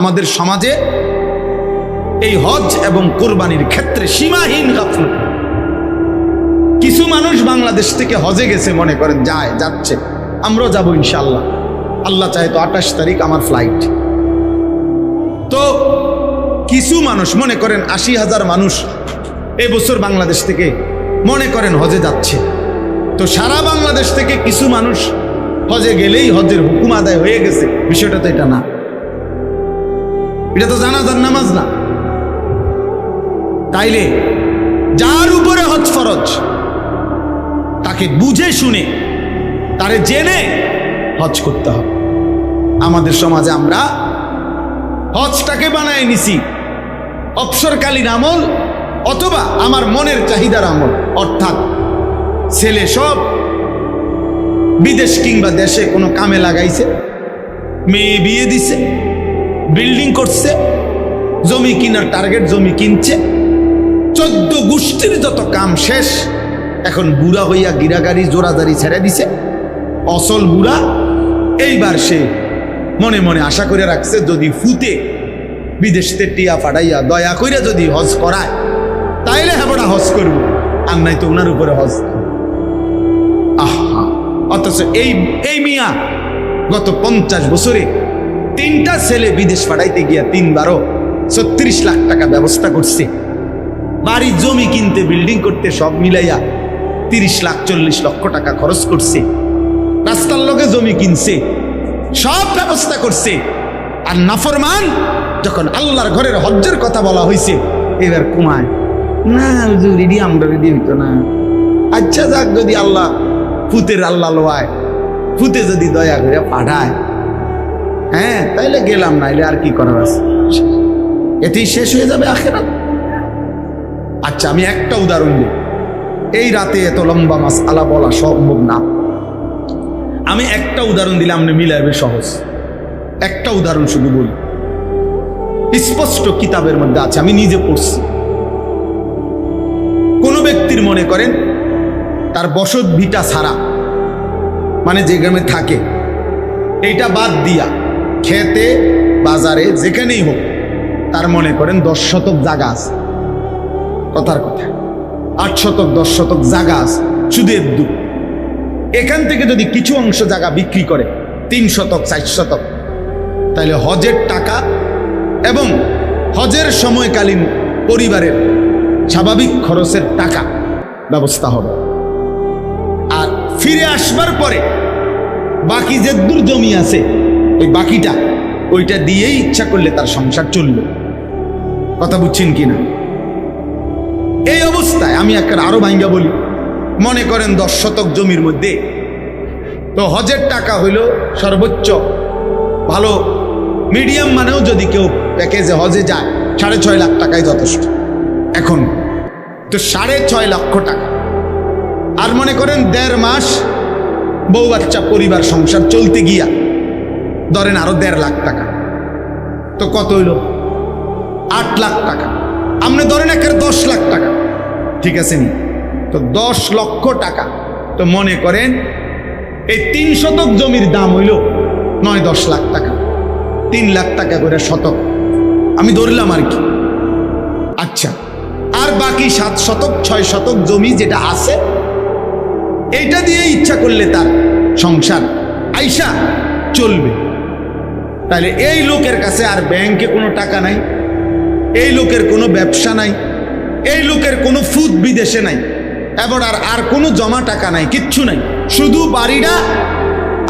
আমাদের সমাজে এই হজ এবং কোরবানির ক্ষেত্রে সীমাহীন গাফলতি কিছু মানুষ বাংলাদেশ থেকে হজে গেছে মনে করেন, যায়, যাচ্ছে। আমরাও যাব ইনশাল্লাহ আল্লাহ চাহে তো আঠাশ তারিখ আমার ফ্লাইট তো কিছু মানুষ মনে করেন, আশি হাজার মানুষ এই বছর বাংলাদেশ থেকে মনে করেন হজে যাচ্ছে। তো সারা বাংলাদেশ থেকে কিছু মানুষ হজে গেলেই হজের হুকুম আদায় হয়ে গেছে। বিষয়টা তো এটা না। এটা তো জানাজার নামাজ না। তাইলে যার উপরে হজ ফরজ, তাকে বুঝে শুনে, তারে জেনে হজ করতে হবে। আমাদের সমাজে আমরা হজটাকে বানায় নিছি অবসরকালীন আমল অথবা আমার মনের চাহিদার আমল। অর্থাৎ ছেলে সব বিদেশ কিংবা দেশে কোনো কামে লাগাইছে, মেয়ে বিয়ে দিছে বিল্ডিং করছে, জমি কিনার টার্গেট জমি কিনছে। চোদ্দ গোষ্ঠীর যত কাম শেষ, এখন বুড়া হইয়া গিরাগাড়ি জোরাদারি ছেড়ে দিছে। অসল বুড়া এইবার সে মনে মনে আশা করে রাখছে, যদি ফুতে বিদেশতে টিয়া ফাটাইয়া দয়া কইরা যদি হজ করায়, তাইলে হ্যাঁ হজ করব, আর নাই তো ওনার উপরে হজ। আহা! অথচ এই এই মিয়া গত পঞ্চাশ বছরে তিনটা ছেলে বিদেশ পাঠাইতে গিয়া তিনবারও ছত্রিশ লাখ টাকা ব্যবস্থা করছে। বাড়ি, জমি কিনতে বিল্ডিং করতে সব মিলাইয়া তিরিশ লাখ, চল্লিশ লক্ষ টাকা খরচ করছে। রাস্তার লোকে জমি কিনছে, সব ব্যবস্থা করছে। আর নাফরমান, যখন আল্লাহর ঘরের হজ্জের কথা বলা হয়েছে এবার কুমায়, না এডি আমরা রেডি হইতো না। আচ্ছা যাক, যদি আল্লাহ ফুতের আল্লাহ লোয়ায় ফুতে যদি দয়া করে পাঠায় হ্যাঁ তাইলে গেলাম, নাইলে আর কি করার আছে? এতেই শেষ হয়ে যাবে আখেরাত। আচ্ছা আমি একটা উদাহরণ দিই। এই রাতে এত লম্বা মাস আলা বলা সম্ভব না। আমি একটা উদাহরণ দিলে আপনি মিলাইবে সহজ। একটা উদাহরণ শুধু বলি। স্পষ্ট কিতাবের মধ্যে আছে, আমি নিজে পড়ছি। কোন ব্যক্তির মনে করেন, তার বসত ভিটা ছাড়া মানে যে গ্রামে থাকে, এইটা বাদ দিয়া খেতে, বাজারে, যেখানেই হোক, তার মনে করেন দশ শতক জায়গা আছে। কথার কথা। আট শতক দশ শতক জায়গা আছে, শুধু এদ্দু এখান থেকে যদি কিছু অংশ জায়গা বিক্রি করে তিন শতক চার শতক তাহলে হজের টাকা এবং হজের সময়কালীন পরিবারের স্বাভাবিক খরচের টাকা ব্যবস্থা হবে। আর ফিরে আসবার পরে বাকি যে দূর জমি আছে ওই বাকিটা, ওইটা দিয়েই ইচ্ছা করলে তার সংসার চলবে কথা বুঝছেন কিনা? এই অবস্থায় আমি একটা আরও ভাঙ্গা বলি। মনে করেন দশ শতক জমির মধ্যে তো হজের টাকা হইল সর্বোচ্চ। ভালো, মিডিয়াম মানেও যদি কেউ প্যাকেজে হজে যায়, সাড়ে ছয় লাখ টাকায় যথেষ্ট। এখন, তো সাড়ে ছয় লক্ষ টাকা। আর মনে করেন দেড় মাস বউ বাচ্চা পরিবার সংসার চলতে গিয়া ধরেন আরও দেড় লাখ টাকা। তো কত হইল? আট লাখ টাকা। আপনি ধরেন একের দশ লাখ টাকা। ঠিক আছে নি? তো দশ লক্ষ টাকা। তো মনে করেন এই তিন শতক জমির দাম হইল নয়, দশ লাখ টাকা। তিন লাখ টাকা করে শতক। আমি ধরলাম আর কি। আচ্ছা আর বাকি সাত শতক, ছয় শতক জমি যেটা আছে, এইটা দিয়ে ইচ্ছা করলে তার সংসার আইসা চলবে। তাহলে এই লোকের কাছে আর ব্যাংকে কোনো টাকা নাই, এই লোকের কোনো ব্যবসা নাই, এই লোকের কোনো ফুদ বিদেশে নাই, এবার আর আর কোনো জমা টাকা নাই, কিচ্ছু নাই। শুধু বাড়িটা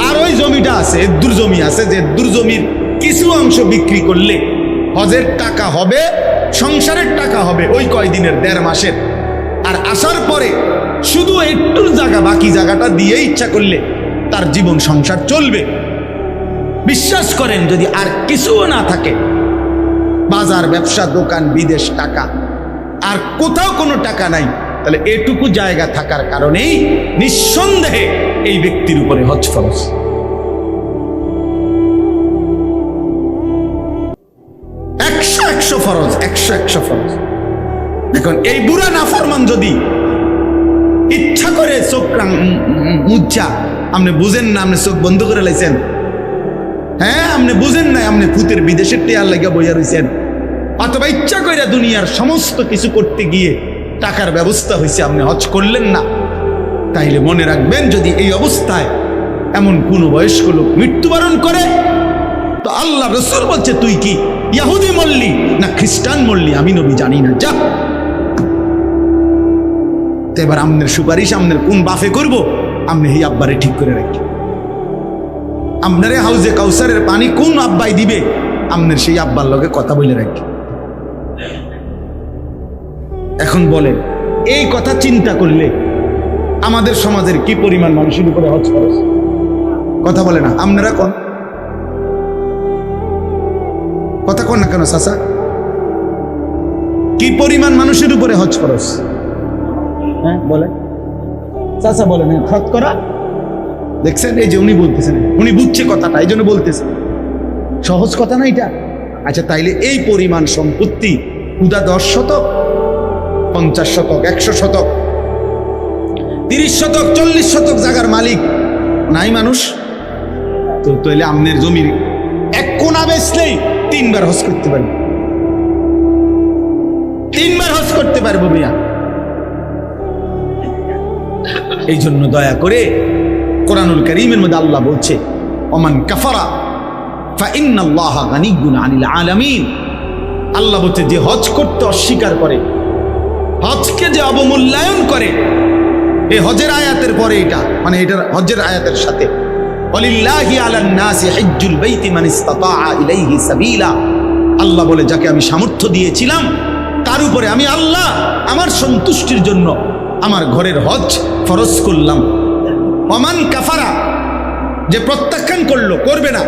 আর ওই জমিটা আছে, এদ্দুর জমি আছে, যে এদ্দুর জমির কিছু অংশ বিক্রি করলে হজের টাকা হবে, সংসারের টাকা হবে ওই কয়দিনের, দেড় মাসের। আর আসার পরে শুধু একটুর জায়গা, বাকি জায়গাটা দিয়ে ইচ্ছা করলে তার জীবন, সংসার চলবে। বিশ্বাস করেন যদি আর কিছুও না থাকে। বাজার, ব্যবসা, দোকান, বিদেশ, টাকা। আর কোথাও কোনো টাকা নাই, তাহলে এটুকু জায়গা থাকার কারণেই নিঃসন্দেহে এই ব্যক্তির উপরে হজ ফরজ। একশো একশো ফরজ, একশো একশো ফরজ। এখন এই বুড়া নাফরমান যদি ইচ্ছা করে চোখ মুচ্ছা আপনি বুঝেন না, আপনি চোখ বন্ধ করে লাইছেন আপনি বুঝেন নাই আপনি ভূতের বিদেশের টেয়ার লাগিয়া বইয়া রয়েছেন অথবা ইচ্ছা কইরা দুনিয়ার সমস্ত কিছু করতে গিয়ে টাকার ব্যবস্থা হয়েছে আপনি হজ করলেন না। তাইলে মনে রাখবেন, যদি এই অবস্থায় এমন কোন বয়স্ক লোক মৃত্যুবরণ করে, তো আল্লাহ রসুল বলছে, তুই কি ইয়াহুদি মল্লি না খ্রিস্টান মল্লি? আমি নবী জানি না, যা। এবার আমনের সুপারিশ, আমনের কোন বাফে করব, আমনে এই আব্বারে ঠিক করে রাখি। আপনারে হাউজে কাউসারের পানি কোন আব্বাই দিবে? আমনের সেই আব্বার লগে কথা বলে রাখি। এখন বলেন, এই কথা চিন্তা করলে আমাদের সমাজের কি পরিমাণ মানুষের উপরে হজ খরচ? কথা বলে না আপনারা কোন? কথা কোন না কেন চাচা? কি পরিমাণ মানুষের উপরে হজ খরচ? হ্যাঁ বলে চাচা, বলেন হজ করা? দেখছেন? এই যে উনি বলতেছেন। উনি বুঝছে কথাটা, এই জন্য বলতেছেন সহজ কথা না এটা? আচ্ছা তাইলে এই পরিমাণ সম্পত্তি উদা দশ শতক, পঞ্চাশ শতক, একশো শতক, তিরিশ শতক, চল্লিশ শতক জায়গার মালিক নাই মানুষ? তো তাইলে আমনের জমির এক কোনা বেচলেই তিনবার হজ করতে পারবে। তিনবার হজ করতে পারব মিয়া এই জন্য দয়া করে কোরআনুল করিমের মধ্যে আল্লাহ বলছে, ওমান কাফারা আলামিন। আল্লাহ বলছে, যে হজ করতে অস্বীকার করে, হজকে যে অবমূল্যায়ন করে এই হজের আয়াতের পরে এটা মানে এটার হজের আয়াতের সাথে আল্লাহ বলে, যাকে আমি সামর্থ্য দিয়েছিলাম, তার উপরে আমি আল্লাহ আমার সন্তুষ্টির জন্য আমার ঘরের হজ ফরজ করলাম। ওমান কাফারা, যে প্রত্যাখ্যান করল, করবে না।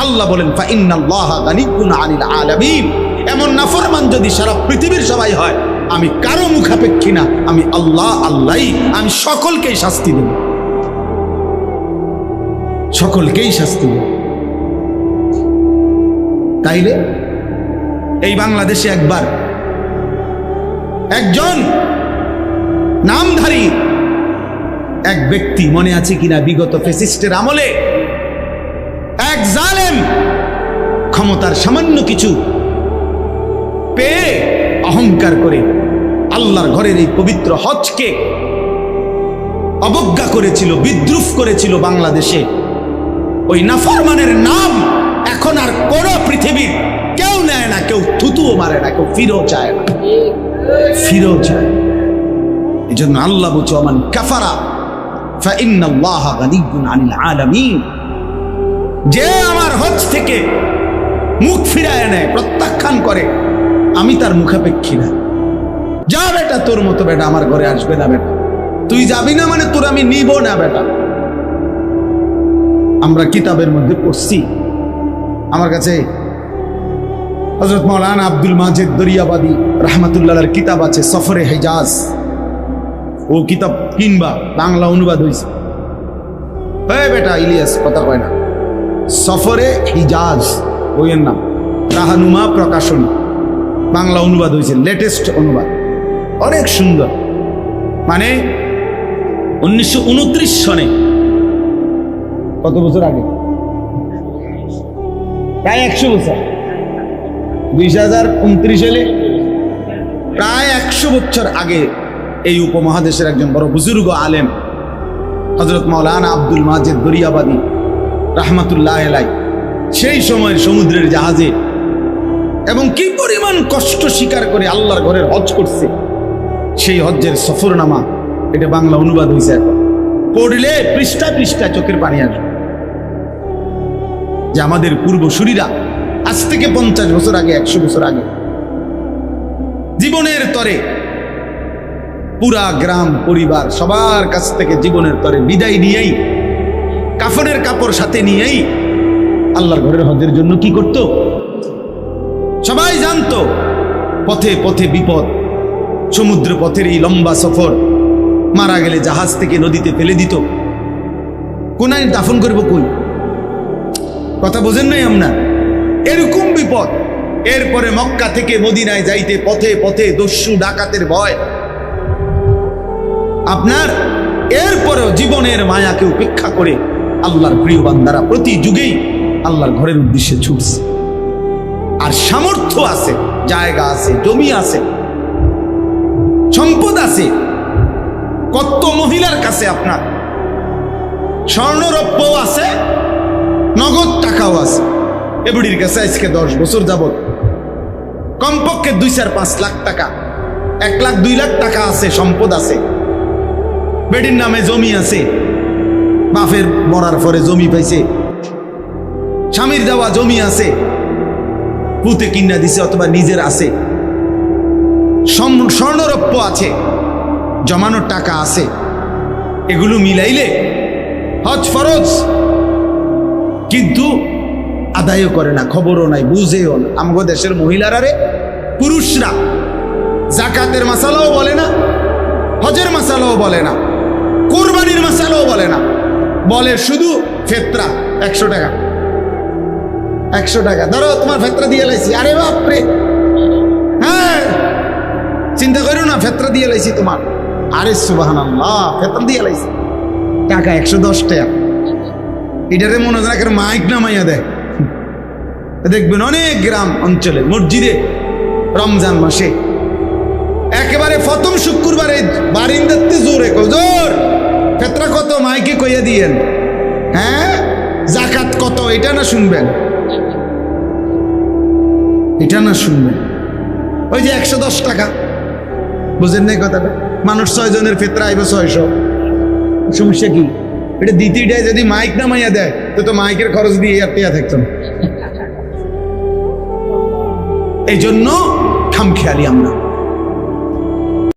আল্লাহ বলেন আলামিন। এমন নাফরমান যদি সারা পৃথিবীর সবাই হয়, আমি কারও মুখাপেক্ষী না, আমি আল্লাহ আল্লাহ আমি সকলকেই শাস্তি দেব। সকলকেই শাস্তি দেব। তাইলে, এই বাংলাদেশে একবার একজন নামধারী এক ব্যক্তি মনে আছে কিনা বিগত ফেসিস্টের আমলে? এক জালেম ক্ষমতার সামান্য কিছু পেয়ে অহংকার করে আল্লাহর ঘরের এই পবিত্র হজকে অবজ্ঞা করেছিল, বিদ্রুপ করেছিল বাংলাদেশে। ওই নাফরমানের নাম এখন আর কোন পৃথিবীর কেউ নেয় না, কেউ থুতুও মারে না, কেউ ফিরেও চায় না। ফিরেও চায় এই জন্য আল্লাহ বলছে অমান কাফারা যে আমার হজ থেকে মুখ ফিরায় নেয়, প্রত্যাখ্যান করে, আমি তার মুখাপেক্ষী না। যা বেটা, তোর মতো বেটা আমার ঘরে আসবে না বেটা। তুই যাবি না মানে তোর আমি নিব না বেটা। আমরা কিতাবের মধ্যে পড়ছি। আমার কাছে হজরত মৌলানা আব্দুল মাজেদ দরিয়াবাদী রহমতুল্লাহর কিতাব আছে সফরে হেজাজ। ও কিতাব কিনবা, বাংলা অনুবাদ হয়েছে হ্যাঁ বেটা ইলিয়াস, কথা কয় না। সফরে হিজাজ, বইয়ের নাম। রাহানুমা প্রকাশন। বাংলা অনুবাদ হয়েছে লেটেস্ট অনুবাদ। অনেক সুন্দর। মানে উনিশশো উনত্রিশ সনে। কত বছর আগে? প্রায় একশো বছর। দুই হাজার উনত্রিশ এলে প্রায় একশো বছর আগে এই উপমহাদেশের একজন বড় বুজুর্গ আলেম হজরত মাওলানা আব্দুল মাজেদ দরিয়াবাদী রাহমাতুল্লাহ এলাই সেই সময়ের সমুদ্রের জাহাজে এবং কি পরিমাণ কষ্ট স্বীকার করে আল্লাহর ঘরের হজ করছে, সেই হজ্জের সফরনামা, এটা বাংলা অনুবাদ হয়েছে এখন। পড়লে পৃষ্ঠা পৃষ্ঠা চোখের পানি আসবে। যে আমাদের পূর্বসূরীরা আজ থেকে পঞ্চাশ বছর আগে, একশো বছর আগে, জীবনের তরে পুরা গ্রাম, পরিবার সবার কাছ থেকে জীবনের তরে বিদায় নিয়েই, কাফনের কাপড় সাথে নিয়েই আল্লাহর ঘরের হজের জন্য কি করত? সবাই জানতো, পথে পথে বিপদ সমুদ্র পথের এই লম্বা সফর মারা গেলে জাহাজ থেকে নদীতে ফেলে দিত। কোনায় দাফন করব কই? কথা বোঝেন নাই আপনার এরকম বিপদ। এরপরে মক্কা থেকে মদিনায় যাইতে পথে পথে দস্যু, ডাকাতের ভয় আপনার এরপরেও জীবনের মায়াকে উপেক্ষা করে আল্লাহর প্রিয় বান্দারা প্রতি যুগেই আল্লাহর ঘরের উদ্দেশ্যে ছুটছে। আর সামর্থ্য আছে, জায়গা আছে, জমি আছে, সম্পদ আছে। কত মহিলার কাছে আপনার? স্বর্ণরৌপ্যও আছে, নগদ টাকাও আছে। এবুড়ির কাছে আজকে দশ বছর যাবত কমপক্ষে দুই চার পাঁচ লাখ টাকা, এক লাখ, দুই লাখ টাকা আছে, সম্পদ আছে। বেডির নামে জমি আছে। বাপের মরার পরে জমি পাইছে। স্বামীর দেওয়া জমি আছে। পুঁতে কিনা দিছে অথবা নিজের আছে। স্বর্ণরৌপ্য আছে। জমানোর টাকা আছে। এগুলো মিলাইলে হজ ফরজ। কিন্তু আদায়ও করে না, খবরও নাই, বুঝেও না। আমগো দেশের মহিলারা রে, পুরুষরা। জাকাতের মাসালাও বলে না, হজের মাসালাও বলে না। মাসালাও বলে না। বলে শুধু ফেতরা, একশো টাকা। একশো টাকা। ধরো তোমার ফেতরা দিয়ে লাইছি। আরে বাপরে! হ্যাঁ! চিন্তা করো না, ফেতরা দিয়ে লাইছি তোমার। আরে সুবাহান আল্লাহ ফেতরা দিয়ে লাইছি। টাকা একশো দশ টাকা। এটারে মনে হয় না মাইক নামাইয়া দেয়। দেখবেন অনেক গ্রাম অঞ্চলে, মসজিদে, রমজান মাসে। একেবারে প্রথম শুক্রবারে বারিন্দাতে জোরে জোর! ফেতরা কত? মাইকে কইয়া দিয়েন। হ্যাঁ? জাকাত কত? এটা না শুনবেন? এটা না শুনবেন? ওই যে একশো দশ টাকা। বুঝেন নাই কথাটা? মানুষ ছয় জনের ফেতরা আইবে ছয়শো। সমস্যা কি? এটা দ্বিতীয়টায় যদি মাইক নামাইয়া দেয়, তো তো মাইকের খরচ দিয়ে আর টেয়া না এই জন্য খামখেয়ালি আমরা।